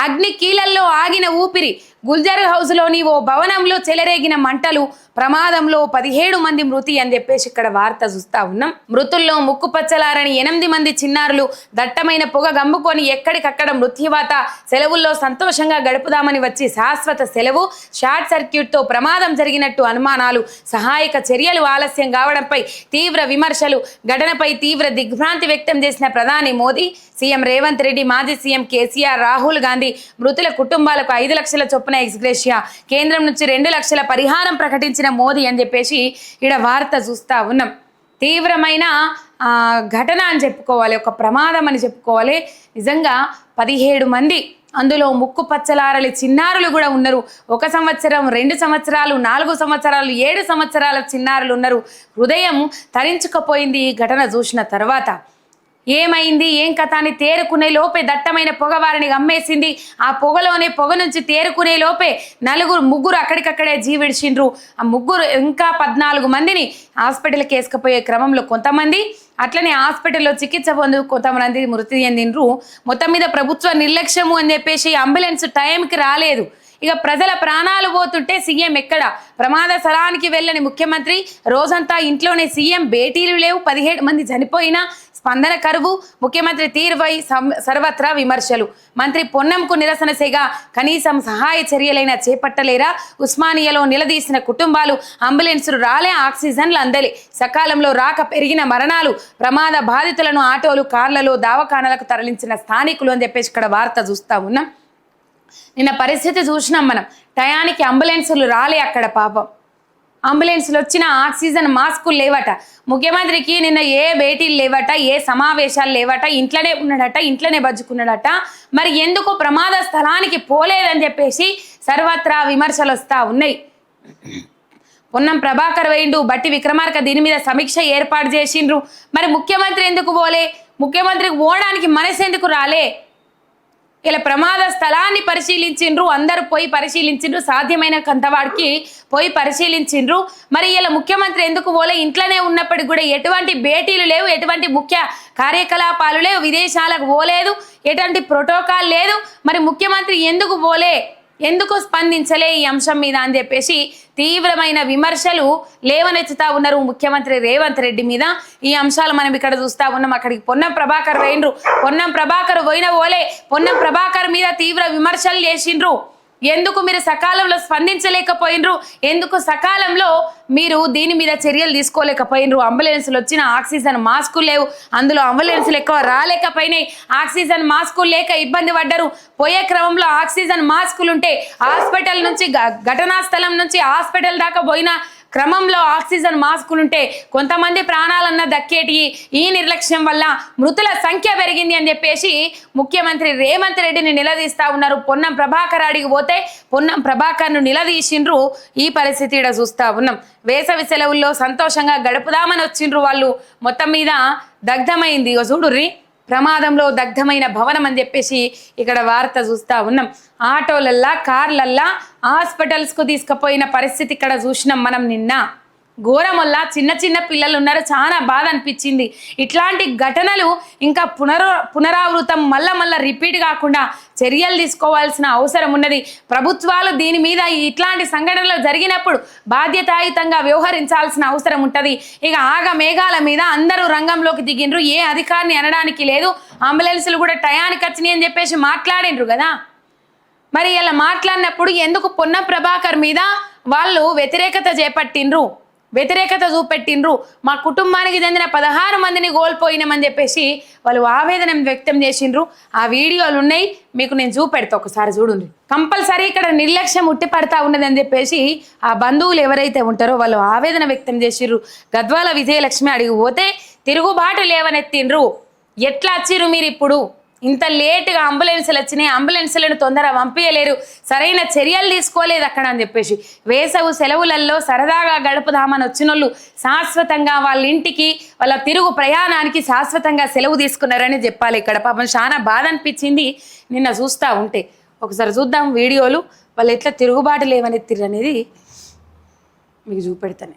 అగ్ని కీలల్లో ఆగిన ఊపిరి గుల్జార్ హౌస్లోని ఓ భవనంలో చెలరేగిన మంటలు ప్రమాదంలో పదిహేడు మంది మృతి అని చెప్పేసి ఇక్కడ వార్త చూస్తా ఉన్నాం. మృతుల్లో ముక్కుపచ్చలారని ఎనిమిది మంది చిన్నారులు దట్టమైన పొగ గమ్ముకొని ఎక్కడికక్కడ మృత్యువాత సెలవుల్లో సంతోషంగా గడుపుదామని వచ్చి శాశ్వత సెలవు షార్ట్ సర్క్యూట్తో ప్రమాదం జరిగినట్టు అనుమానాలు సహాయక చర్యలు ఆలస్యం కావడంపై తీవ్ర విమర్శలు ఘటనపై తీవ్ర దిగ్భ్రాంతి వ్యక్తం చేసిన ప్రధాని మోదీ సీఎం రేవంత్ రెడ్డి మాజీ సీఎం కేసీఆర్ రాహుల్ గాంధీ మృతుల కుటుంబాలకు ఐదు లక్షల చొప్పున ఎక్స్గ్రేషియా కేంద్రం నుంచి రెండు లక్షల పరిహారం ప్రకటించిన మోదీ అని చెప్పేసి ఇక్కడ వార్త చూస్తా ఉన్నాం. తీవ్రమైన ఘటన అని చెప్పుకోవాలి ఒక ప్రమాదం అని చెప్పుకోవాలి. నిజంగా పదిహేడు మంది అందులో ముక్కు పచ్చలారలి చిన్నారులు కూడా ఉన్నారు. ఒక సంవత్సరం రెండు సంవత్సరాలు నాలుగు సంవత్సరాలు ఏడు సంవత్సరాల చిన్నారులు ఉన్నారు. హృదయం తరించుకపోయింది ఈ ఘటన చూసిన తర్వాత. ఏమైంది? ఏం కథ అని తేరుకునే లోపే దట్టమైన పొగ వారిని గమ్మేసింది. ఆ పొగలోనే పొగ నుంచి తేరుకునే లోపే నలుగురు ముగ్గురు అక్కడికక్కడే జీవిడిచిండ్రు ఆ ముగ్గురు ఇంకా పద్నాలుగు మందిని హాస్పిటల్కి వేసుకుపోయే క్రమంలో కొంతమంది అట్లనే హాస్పిటల్లో చికిత్స పొందు కొంతమంది మృతి చెందిండ్రు. మొత్తం మీద ప్రభుత్వ నిర్లక్ష్యము అని చెప్పేసి అంబులెన్స్ టైంకి రాలేదు. ఇక ప్రజల ప్రాణాలు పోతుంటే సీఎం ఎక్కడ? ప్రమాద స్థలానికి వెళ్ళని ముఖ్యమంత్రి రోజంతా ఇంట్లోనే సీఎం భేటీలు లేవు. పదిహేడు మంది చనిపోయినా స్పందన కరువు ముఖ్యమంత్రి తీరుపై సర్వత్రా విమర్శలు. మంత్రి పొన్నంకు నిరసన సేగా కనీసం సహాయ చర్యలైనా చేపట్టలేరా? ఉస్మానియాలో నిలదీసిన కుటుంబాలు అంబులెన్సులు రాలే ఆక్సిజన్లు అందలే. సకాలంలో రాక పెరిగిన మరణాలు ప్రమాద బాధితులను ఆటోలు కార్లలో దావఖానాలకు తరలించిన స్థానికులు అని చెప్పేసి ఇక్కడ వార్త చూస్తా ఉన్నాం. నిన్న పరిస్థితి చూసినాం మనం. టయానికి అంబులెన్సులు రాలే అక్కడ పాపం. అంబులెన్స్లు వచ్చిన ఆక్సిజన్ మాస్కులు లేవట. ముఖ్యమంత్రికి నిన్న ఏ భేటీలు లేవట ఏ సమావేశాలు లేవట ఇంట్లోనే ఉన్నాడట ఇంట్లోనే బజ్జుకున్నాడట మరి ఎందుకు ప్రమాద స్థలానికి పోలేదని చెప్పేసి సర్వత్రా విమర్శలు వస్తా ఉన్నాయి. పొన్నం ప్రభాకర్ వేయిండు బట్టి విక్రమార్క దీని మీద సమీక్ష ఏర్పాటు చేసిండ్రు. మరి ముఖ్యమంత్రి ఎందుకు పోలే? ముఖ్యమంత్రికి పోవడానికి మనసు ఎందుకు రాలే? ఇలా ప్రమాద స్థలాన్ని పరిశీలించిండ్రు అందరూ పోయి పరిశీలించిండ్రు సాధ్యమైన కంతవాడికి పోయి పరిశీలించిండ్రు. మరి ఇలా ముఖ్యమంత్రి ఎందుకు పోలే? ఇంట్లోనే ఉన్నప్పటికి కూడా ఎటువంటి భేటీలు లేవు ఎటువంటి ముఖ్య కార్యకలాపాలు లేవు విదేశాలకు పోలేదు ఎటువంటి ప్రోటోకాల్ లేదు. మరి ముఖ్యమంత్రి ఎందుకు పోలే? ఎందుకు స్పందించలే ఈ అంశం మీద అని చెప్పేసి తీవ్రమైన విమర్శలు లేవనెత్తుతా ఉన్నారు ముఖ్యమంత్రి రేవంత్ రెడ్డి మీద. ఈ అంశాలు మనం ఇక్కడ చూస్తా ఉన్నాం. అక్కడికి పొన్నం ప్రభాకర్ పోయినరు పొన్నం ప్రభాకర్ పోయిన పోలే. పొన్నం ప్రభాకర్ మీద తీవ్ర విమర్శలు చేసిండ్రు. ఎందుకు మీరు సకాలంలో స్పందించలేకపోయినరు? ఎందుకు సకాలంలో మీరు దీని మీద చర్యలు తీసుకోలేకపోయినరు? అంబులెన్స్లు వచ్చిన ఆక్సిజన్ మాస్కులు లేవు. అందులో అంబులెన్స్లు ఎక్కువ రాలేకపోయినాయి. ఆక్సిజన్ మాస్కులు లేక ఇబ్బంది పడ్డరు. పోయే క్రమంలో ఆక్సిజన్ మాస్కులు ఉంటే హాస్పిటల్ నుంచి ఘటనా స్థలం నుంచి హాస్పిటల్ దాకా పోయిన క్రమంలో ఆక్సిజన్ మాస్కులుంటే కొంతమంది ప్రాణాలన్న దక్కేటి ఈ నిర్లక్ష్యం వల్ల మృతుల సంఖ్య పెరిగింది అని చెప్పేసి ముఖ్యమంత్రి రేవంత్ రెడ్డిని నిలదీస్తా ఉన్నారు. పొన్నం ప్రభాకర్ అడిగి పోతే పొన్నం ప్రభాకర్ను నిలదీసిండ్రు. ఈ పరిస్థితి ఇక్కడ చూస్తా ఉన్నాం. వేసవి సెలవుల్లో సంతోషంగా గడుపుదామని వచ్చిండ్రు వాళ్ళు. మొత్తం మీద దగ్ధమైంది. ఇగో చూడుర్రి. ప్రమాదంలో దగ్ధమైన భవనం అని చెప్పేసి ఇక్కడ వార్త చూస్తూ ఉన్నాం. ఆటోలల్లా కార్లల్లా హాస్పిటల్స్కు తీసుకుపోయిన పరిస్థితి ఇక్కడ చూసినాం మనం నిన్న. ఘోరమల్లా చిన్న చిన్న పిల్లలు ఉన్నారు చాలా బాధ అనిపించింది. ఇట్లాంటి ఘటనలు ఇంకా పునర పునరావృతం మళ్ళా మళ్ళీ రిపీట్ కాకుండా చర్యలు తీసుకోవాల్సిన అవసరం ఉన్నది. ప్రభుత్వాలు దీని మీద ఇట్లాంటి సంఘటనలు జరిగినప్పుడు బాధ్యతాయుతంగా వ్యవహరించాల్సిన అవసరం ఉంటుంది. ఇక ఆగ మేఘాల మీద అందరూ రంగంలోకి దిగిండ్రు. ఏ అధికారిని అనడానికి లేదు. అంబులెన్సులు కూడా టయానికి వచ్చినాయి అని చెప్పేసి మాట్లాడిండ్రు కదా. మరి ఇలా మాట్లాడినప్పుడు ఎందుకు పొన్న ప్రభాకర్ మీద వాళ్ళు వ్యతిరేకత చేపట్టిండ్రు? వ్యతిరేకత చూపెట్టిండ్రు. మా కుటుంబానికి చెందిన పదహారు మందిని కోల్పోయినామని చెప్పేసి వాళ్ళు ఆవేదన వ్యక్తం చేసిండ్రు. ఆ వీడియోలు ఉన్నాయి. మీకు నేను చూపెడతా ఒకసారి చూడండి కంపల్సరీ ఇక్కడ నిర్లక్ష్యం ఉట్టిపడతా ఉన్నదని చెప్పేసి ఆ బంధువులు ఎవరైతే ఉంటారో వాళ్ళు ఆవేదన వ్యక్తం చేసిర్రు. గద్వాల విజయలక్ష్మి అడిగి పోతే తిరుగుబాటు లేవనెత్తిండ్రు. ఎట్లా వచ్చిర్రు మీరు ఇప్పుడు? ఇంత లేటుగా అంబులెన్సులు వచ్చినాయి అంబులెన్సులను తొందర పంపించలేరు సరైన చర్యలు తీసుకోలేదు అక్కడ అని చెప్పేసి. వేసవు సెలవులలో సరదాగా గడుపుదామని వచ్చిన వాళ్ళు శాశ్వతంగా వాళ్ళ ఇంటికి వాళ్ళ తిరుగు ప్రయాణానికి శాశ్వతంగా సెలవు తీసుకున్నారని చెప్పాలి ఇక్కడ. పాపం చాలా బాధ అనిపించింది. నిన్న చూస్తూ ఉంటే. ఒకసారి చూద్దాం వీడియోలు. వాళ్ళు ఎట్లా తిరుగుబాటు లేవనెత్తి అనేది మీకు చూపెడతాను.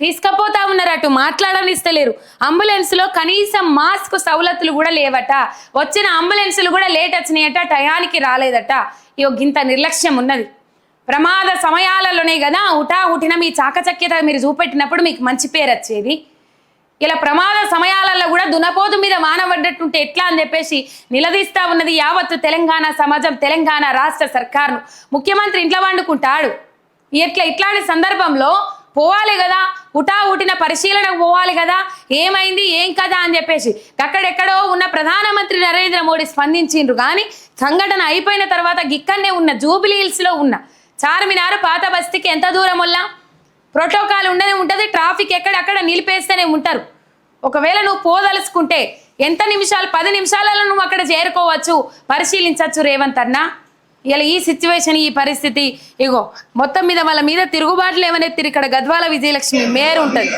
తీసుకపోతా ఉన్నారు అటు మాట్లాడనిస్తలేరు. అంబులెన్స్లో కనీసం మాస్క్ సౌలతులు కూడా లేవట. వచ్చిన అంబులెన్సులు కూడా లేట్ వచ్చినాయట టయానికి రాలేదట. ఇగో గింత నిర్లక్ష్యం ఉన్నది. ప్రమాద సమయాలలోనే కదా ఉటా ఉటిన మీ చాకచక్యత మీరు చూపెట్టినప్పుడు మీకు మంచి పేరు వచ్చేది. ఇలా ప్రమాద సమయాలలో కూడా దునపోతు మీద మానబడ్డట్టుంటే ఎట్లా అని చెప్పేసి నిలదీస్తా ఉన్నది యావత్తు తెలంగాణ సమాజం తెలంగాణ రాష్ట్ర సర్కార్ను. ముఖ్యమంత్రి ఇంట్లో వండుకుంటాడు. ఎట్లా ఇట్లాంటి సందర్భంలో పోవాలి కదా ఉటా ఉటిన పరిశీలనకు పోవాలి కదా ఏమైంది ఏం కదా అని చెప్పేసి. అక్కడెక్కడో ఉన్న ప్రధానమంత్రి నరేంద్ర మోడీ స్పందించిండ్రు కానీ సంఘటన అయిపోయిన తర్వాత గిక్కన్నే ఉన్న జూబిలీ హిల్స్లో ఉన్న చార్మినార్ పాత బస్తీకి ఎంత దూరం వల్ల? ప్రోటోకాల్ ఉండనే ఉంటుంది ట్రాఫిక్ ఎక్కడక్కడ నిలిపేస్తూనే ఉంటారు. ఒకవేళ నువ్వు పోదలుచుకుంటే ఎంత నిమిషాలు పది నిమిషాలలో నువ్వు అక్కడ చేరుకోవచ్చు పరిశీలించవచ్చు రేవంత్ అన్నా. ఇలా ఈ సిచ్యువేషన్ ఈ పరిస్థితి ఇగో మొత్తం మీద వాళ్ళ మీద తిరుగుబాటు లేవనే తిరిగి ఇక్కడ గద్వాల విజయలక్ష్మి మేరు ఉంటుంది.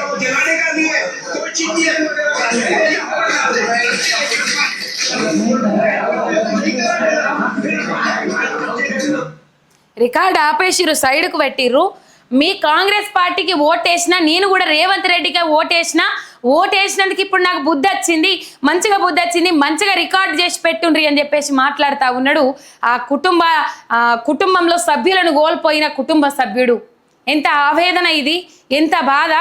రికార్డ్ ఆపేసిరు సైడ్కు పెట్టిర్రు. మీ కాంగ్రెస్ పార్టీకి ఓటేసినా నేను కూడా రేవంత్ రెడ్డికే ఓటేసినా ఓటేసినందుకు ఇప్పుడు నాకు బుద్ధి వచ్చింది మంచిగా బుద్ధి వచ్చింది మంచిగా రికార్డ్ చేసి పెట్టుండ్రి అని చెప్పేసి మాట్లాడుతూ ఉన్నాడు. ఆ కుటుంబ కుటుంబంలో సభ్యులను కోల్పోయిన కుటుంబ సభ్యుడు. ఎంత ఆవేదన ఇది ఎంత బాధ.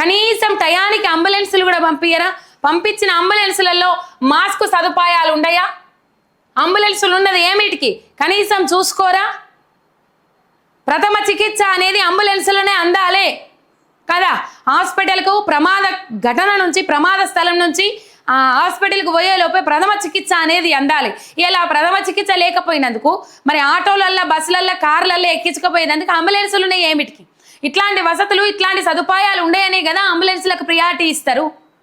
కనీసం టయానికి అంబులెన్సులు కూడా పంపించరా పంపించిన అంబులెన్సులలో మాస్క్ సదుపాయాలు ఉండయా? అంబులెన్సులు ఉన్నది ఏమిటికి? కనీసం చూసుకోరా? ప్రథమ చికిత్స అనేది అంబులెన్సులోనే అందాలే. కదా? హాస్పిటల్కు ప్రమాద ఘటన నుంచి ప్రమాద స్థలం నుంచి ఆ హాస్పిటల్కి పోయేలోపే ప్రథమ చికిత్స అనేది అందాలి. ఇలా ప్రథమ చికిత్స లేకపోయినందుకు మరి ఆటోలల్లో బస్సులల్లో కార్లల్లో ఎక్కించకపోయేందుకు అంబులెన్సులు ఉన్నాయి ఏమిటికి? ఇట్లాంటి వసతులు ఇట్లాంటి సదుపాయాలు ఉండేయనే కదా అంబులెన్స్లకు ప్రియారిటీ ఇస్తారు?